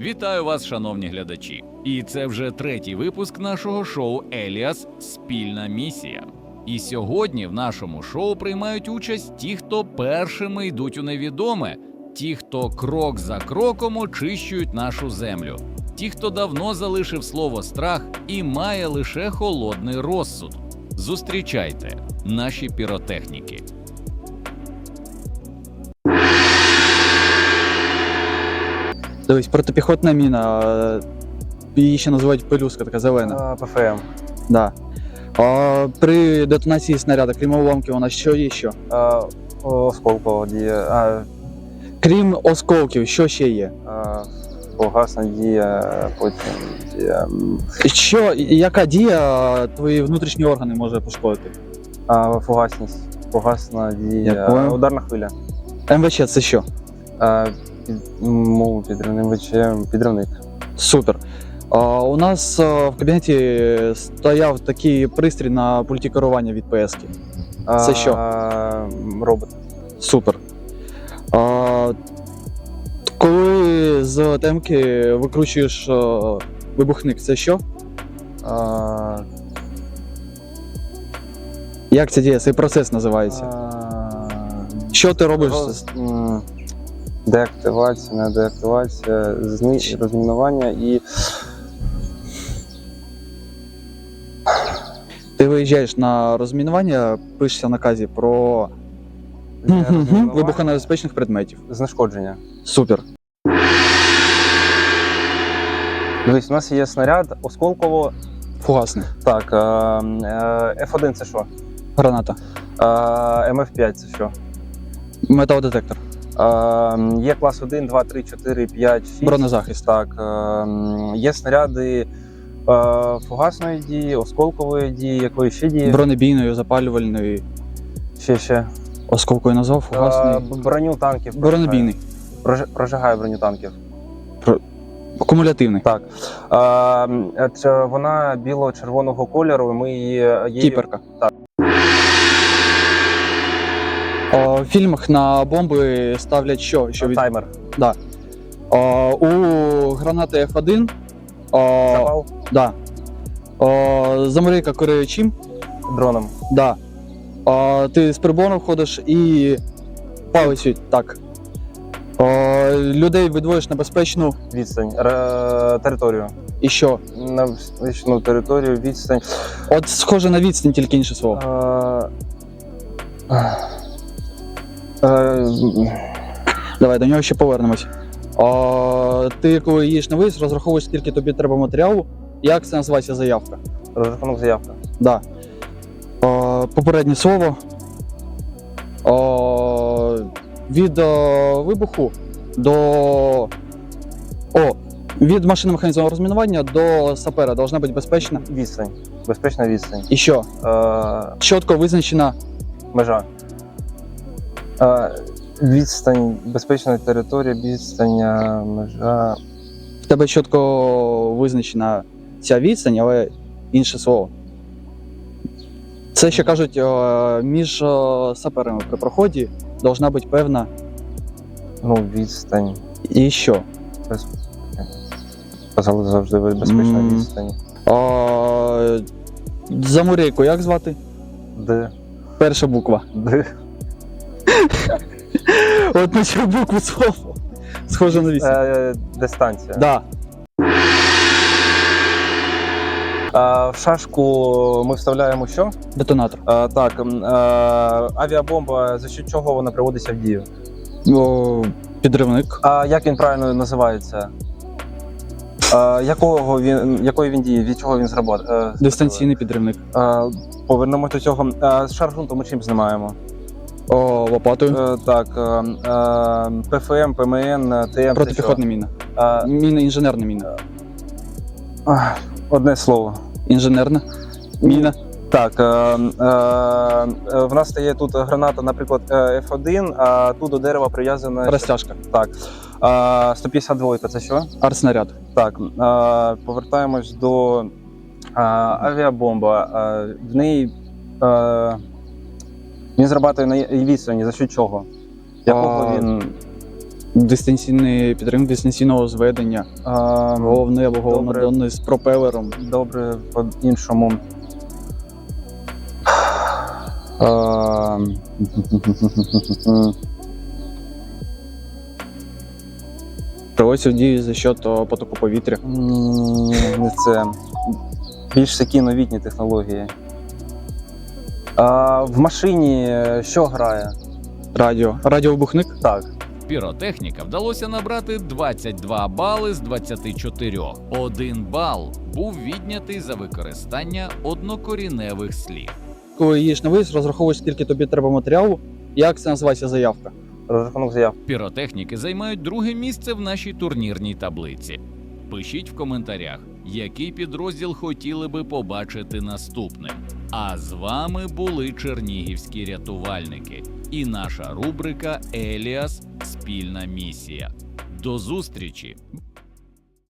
Вітаю вас, шановні глядачі! І це вже третій випуск нашого шоу Еліас Спільна місія. І сьогодні в нашому шоу приймають участь ті, хто першими йдуть у невідоме, ті, хто крок за кроком очищують нашу землю, ті, хто давно залишив слово страх і має лише холодний розсуд. Зустрічайте наші піротехніки. Дивись, протипіхотна міна. е, Її ще називають пелюска, така зелена. А, ПФМ. Да. А, при детонації снаряда, крім уламків, вона що є що? А, Осколково діє. А, Крім осколків, що ще є? а, Фугасна дія, потім дія. м, Що, яка дія твої внутрішні органи може пошкодити? А, фугасність. Фугасна дія. Я. Ударна хвиля. МВЧ це що? А, під, мову підривним вечем. Підривник. Супер. А, у нас в кабінеті стояв такий пристрій на пульті керування від А, Це що? Робот. Супер. А, коли з темки викручуєш вибухник, це що? А, Як ця дія, цей процес називається? а, Що ти робиш? роз- Деактивація, не деактивація, зни... Розмінування і Ти виїжджаєш на розмінування, пишешся в наказі про розмінування, вибухонебезпечних предметів. знешкодження. Супер. Дивись, у нас є снаряд осколково. Фугасний. Так, е, е, F1 це що? Граната. Е, МФ5 це що? Металодетектор. Е, є клас 1, 2, 3, 4, 5, 6. Бронезахист. Так, е, є снаряди е, фугасної дії, осколкової дії, якої ще дії? Бронебійною, запалювальною. Ще ще. Осколкою назвав, Е, фугасний. броню танків. Бронебійний. Прожи- Прожигає броню танків. Акумулятивний. Так. Е, це вона біло-червоного кольору. Ми її- Кіперка. Так. О, в фільмах на бомби ставлять що? що від... Таймер. О, у гранати F1 о, Запал да. О, замрика керує чим? дроном. Да. А, ти з прибором ходиш і палицю так. А, людей видвоїш на безпечну Відстань. Ре- територію. і що? На безпечну територію, відстань. От схоже на відстань, тільки інше слово. Е, е, Давай до нього ще повернемось. А, ти коли їдеш на виїзд, розраховуєш, скільки тобі треба матеріалу, як це називається заявка. Розрахунок заявка. Да. А, попереднє слово. А, від а, вибуху до. О, від машини механізованого розмінування до сапера должна бути безпечна. Відстань. Безпечна відстань. І що? Е, Чітко визначена межа. Відстань, безпечна територія, відстань, межа. в тебе чітко визначена ця відстань, але інше слово. Це ще кажуть, між саперами при проході должна бути певна Ну, відстань. і що. Без... Казали завжди безпечна М. відстань. А, Замурейку як звати? Д. Перша буква. Д. От на цю букву слово. Схоже на вісім. Е, дистанція. Да. Е, в шашку ми вставляємо що? Детонатор. Е, так, м, е, авіабомба, за що чого вона приводиться в дію? О, підривник. А як він правильно називається? Е, якого він, якої він дії? Від чого він зробив? Дистанційний підривник. Е, повернемо до цього. Е, шар ґрунту ми чим знімаємо? О, лопатою. Е, так, е, е, ПФМ, ПМН, ТМ. це Протипіхотна міна. що? Е, Міна інженерна міна. ах, одне слово. Інженерна. Міна. Так, е, е, е, в нас стає тут граната, наприклад, е, F1, а тут до дерева прив'язана Розтяжка. Так. Е, 152 це що? Арснаряд. Так, е, повертаємось до е, авіабомба. Е, в неї е, він зрабатує на відстані за що чого? Якого він Дистанційний підтримка дистанційного зведення, А, головне або добре. головнодонний з пропелером. Добре, по-іншому. Приводиться в дію за счет потоку повітря. Це. Більш такі новітні технології. А, в машині що грає? Радіо. Радіовибухник. Так. Піротехніка вдалося набрати 22 бали з 24. Один бал був віднятий за використання однокоріневих слів. Коли їдеш на виїзд, розраховуєш, скільки тобі треба матеріалу. Як це називається заявка? Розрахунок заяв. Піротехніки займають друге місце в нашій турнірній таблиці. Пишіть в коментарях, який підрозділ хотіли би побачити наступним. А з вами були чернігівські рятувальники і наша рубрика Еліас Спільна місія. До зустрічі!